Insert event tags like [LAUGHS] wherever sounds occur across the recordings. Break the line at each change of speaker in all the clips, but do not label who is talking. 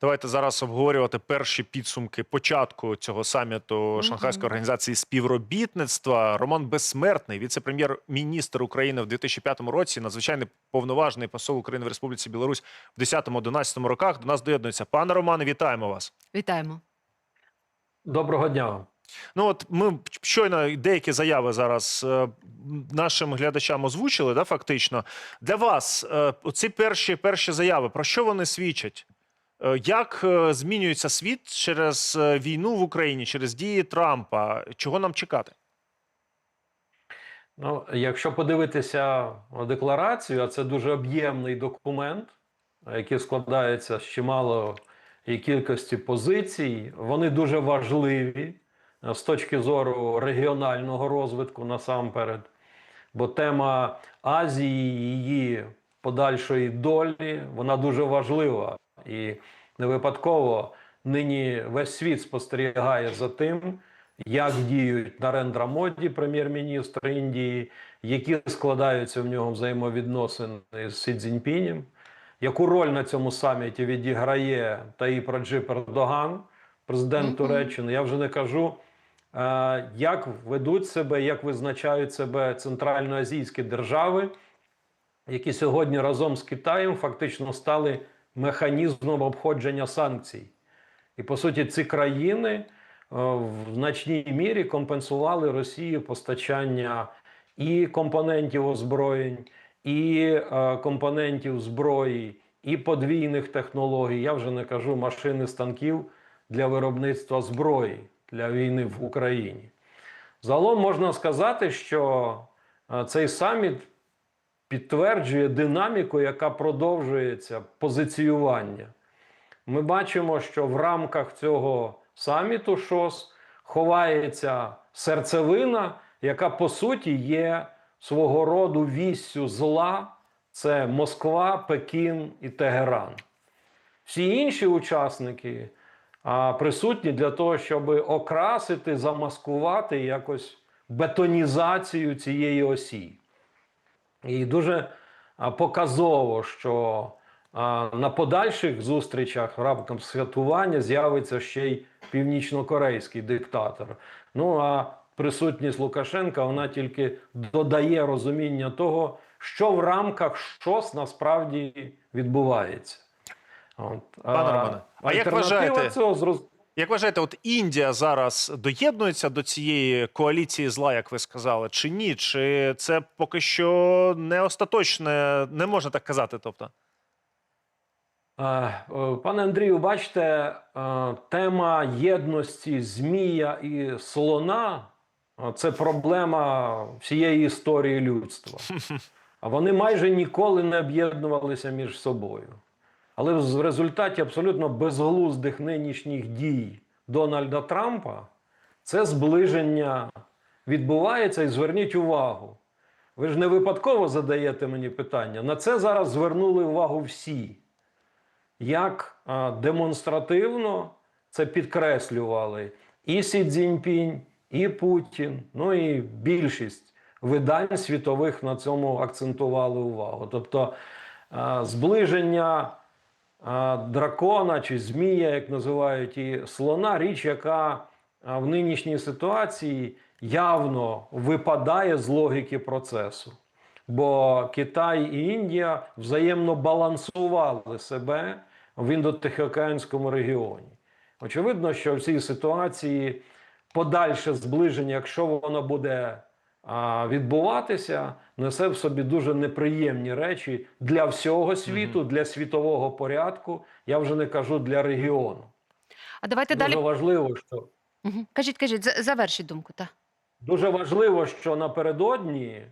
Давайте зараз обговорювати перші підсумки початку цього саміту Шанхайської організації співробітництва. Роман Безсмертний, віце-прем'єр-міністр України в 2005 році, надзвичайний повноважний посол України в Республіці Білорусь в 10-11 роках. До нас доєднується. Пане Романе, вітаємо вас.
Вітаємо.
Доброго дня.
Ну от ми щойно деякі заяви зараз е, нашим глядачам озвучили, да, фактично. Для вас е, оці перші, перші заяви, про що вони свідчать? Е, Як е, змінюється світ через е, війну в Україні, через дії Трампа? Чого нам чекати?
Ну, якщо подивитися декларацію, а це дуже об'ємний документ, який складається з чимало кількості позицій, вони дуже важливі з точки зору регіонального розвитку насамперед. Бо тема Азії, її подальшої долі, вона дуже важлива. І не випадково нині весь світ спостерігає за тим, як діють Нарендра Моді, прем'єр-міністр Індії, які складаються в нього взаємовідносини з Сі Цзіньпінем, яку роль на цьому саміті відіграє Таїп Раджип Ердоган, президент Туреччини. Я вже не кажу, е, як ведуть себе, як визначають себе центральноазійські держави, які сьогодні разом з Китаєм фактично стали механізмом обходження санкцій. І по суті, ці країни е, в значній мірі компенсували Росії постачання і компонентів озброєнь, і е, компонентів зброї, і подвійних технологій. Я вже не кажу машини станків для виробництва зброї для війни в Україні. Загалом можна сказати, що е, цей саміт підтверджує динаміку, яка продовжується позиціювання. Ми бачимо, що в рамках цього саміту ШОС ховається серцевина, яка по суті є свого роду віссю зла. Це Москва, Пекін і Тегеран. Всі інші учасники присутні для того, щоб окрасити, замаскувати якось бетонізацію цієї осі. І дуже показово, що на подальших зустрічах в рамках святкування з'явиться ще й північнокорейський диктатор. Ну а присутність Лукашенка вона тільки додає розуміння того, що в рамках ШОС насправді відбувається. От.
Пане Романе, а як вважаєте-
цього зроз...
Як вважаєте, от Індія зараз доєднується до цієї коаліції зла, як ви сказали, чи ні? Чи це поки що не остаточне, не можна так казати? Тобто,
Е, Пане Андрію, бачите, е, тема єдності змія і слона е, це проблема всієї історії людства. [LAUGHS] А вони майже ніколи не об'єднувалися між собою. Але в результаті абсолютно безглуздих нинішніх дій Дональда Трампа це зближення відбувається, і зверніть увагу. Ви ж не випадково задаєте мені питання. На це зараз звернули увагу всі як а, демонстративно це підкреслювали і Сі Цзіньпінь, і Путін, ну і більшість видань світових на цьому акцентували увагу. Тобто а, зближення дракона чи змія, як називають і слона, річ, яка в нинішній ситуації явно випадає з логіки процесу. Бо Китай і Індія взаємно балансували себе в індотихоокеанському регіоні. Очевидно, що в цій ситуації подальше зближення, якщо воно буде відбуватися, несе в собі дуже неприємні речі для всього світу, для світового порядку. Я вже не кажу для регіону.
А давайте
Дуже
далі.
важливо, що
Мгм. Кажіть, кажіть, завершіть думку. Та.
Дуже важливо, що напередодні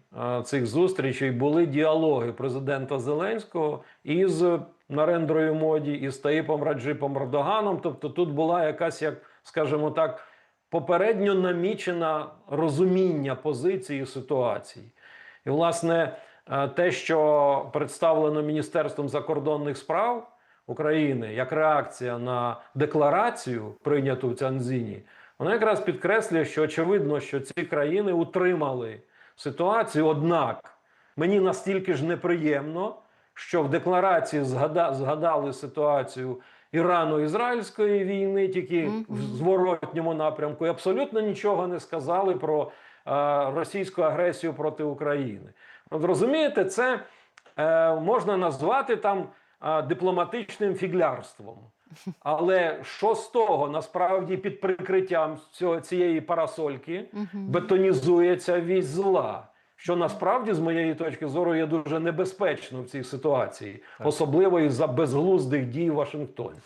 цих зустрічей були діалоги президента Зеленського із Нарендрою Моді, із Таїпом Раджипом Ердоганом. Тобто тут була якась, як скажімо так, попередньо намічена розуміння позиції ситуації. І, власне, е, те, що представлено Міністерством закордонних справ України як реакція на декларацію, прийняту в Цянзіні, вона якраз підкреслює, що очевидно, що ці країни утримали ситуацію. Однак мені настільки ж неприємно, що в декларації згадали ситуацію, Ірано-Ізраїльської війни, тільки в зворотньому напрямку, і абсолютно нічого не сказали про е, російську агресію проти України. От розумієте, це е, можна назвати там е, дипломатичним фіглярством. Але що з того насправді під прикриттям цього, цієї парасольки бетонізується вісь зла, що насправді, з моєї точки зору, є дуже небезпечно в цій ситуації, особливо із-за безглуздих дій Вашингтоні.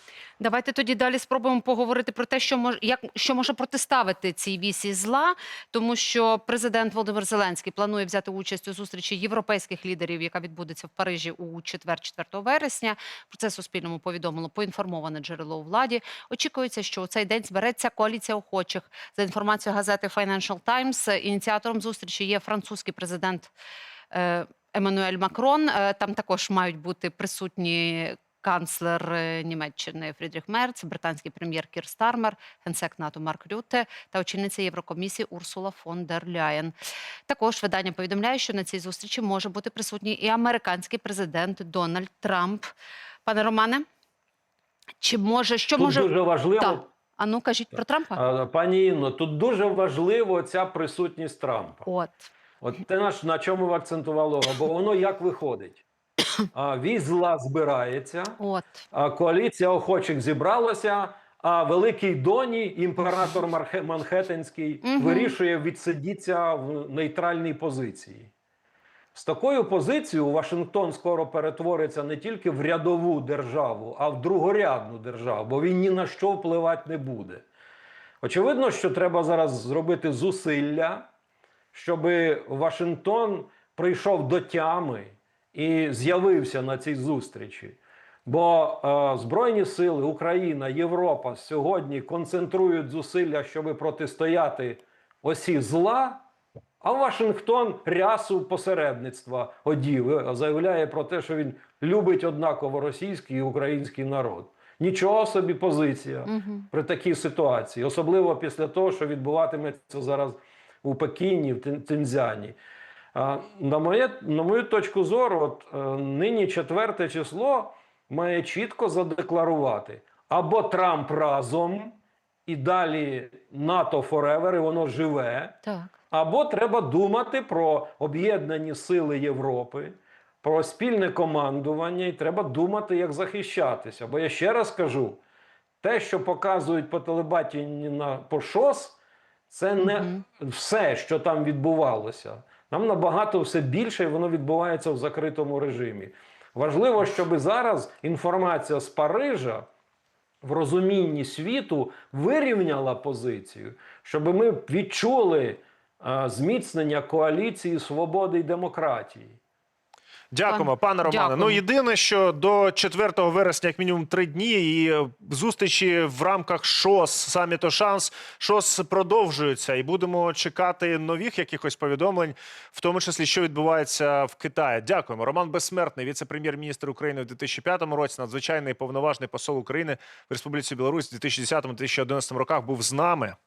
Давайте тоді далі спробуємо поговорити про те, що мож, як що може протиставити цій вісі зла, тому що президент Володимир Зеленський планує взяти участь у зустрічі європейських лідерів, яка відбудеться в Парижі у четвер, 4 вересня. Про це Суспільному повідомило поінформоване джерело у владі. Очікується, що у цей день збереться коаліція охочих. За інформацією газети Financial Times, ініціатором зустрічі є французький президент. Е, Еммануель Макрон. Е, Там також мають бути присутні канцлер е, Німеччини Фрідріх Мерц, британський прем'єр Кір Стармер, генсек НАТО Марк Рютте та очільниця Єврокомісії Урсула фон дер Ляєн. Також видання повідомляє, що на цій зустрічі може бути присутній і американський президент Дональд Трамп. Пане Романе, чи може що
Тут
може
дуже важливо,
Так. а ну кажіть про Трампа?
пані Інно, тут дуже важливо ця присутність Трампа.
От
От те, на, на чому ви акцентували бо воно як виходить. А, вісь зла збирається,
от
а коаліція охочих зібралася. А великий доні, імператор Мархе- Манхеттенський, вирішує відсидіться в нейтральній позиції. З такою позицією Вашингтон скоро перетвориться не тільки в рядову державу, а в другорядну державу, бо він ні на що впливати не буде. Очевидно, що треба зараз зробити зусилля, щоб Вашингтон прийшов до тями і з'явився на цій зустрічі. Бо е, Збройні сили, Україна, Європа сьогодні концентрують зусилля, щоб протистояти осі зла. А Вашингтон рясу посередництва одів, е, заявляє про те, що він любить однаково російський і український народ. Нічого собі позиція
угу.
при такій ситуації, особливо після того, що відбуватиметься зараз у Пекіні, в Тинзяні. На, моє, на мою точку зору, от, е, нині четверте число має чітко задекларувати або Трамп разом і далі НАТО Forever, і воно живе.
так.
Або треба думати про об'єднані сили Європи, про спільне командування, і треба думати, як захищатися. Бо я ще раз кажу: те, що показують по телебаченню на по ШОС, це не все, що там відбувалося. Нам набагато все більше, і воно відбувається в закритому режимі. Важливо, щоб зараз інформація з Парижа в розумінні світу вирівняла позицію, щоб ми відчули зміцнення коаліції свободи і демократії.
Дякуємо, пане Романе.
Дякуємо.
Ну єдине, що до 4 вересня, як мінімум, три дні, і е, зустрічі в рамках ШОС саміту шанс ШОС продовжуються, і будемо чекати нових якихось повідомлень, в тому числі що відбувається в Китаї. Дякуємо. Роман Безсмертний, віце-прем'єр-міністр України у 2005 році, надзвичайний повноважний посол України в Республіці Білорусь у 2010-2011 роках був з нами.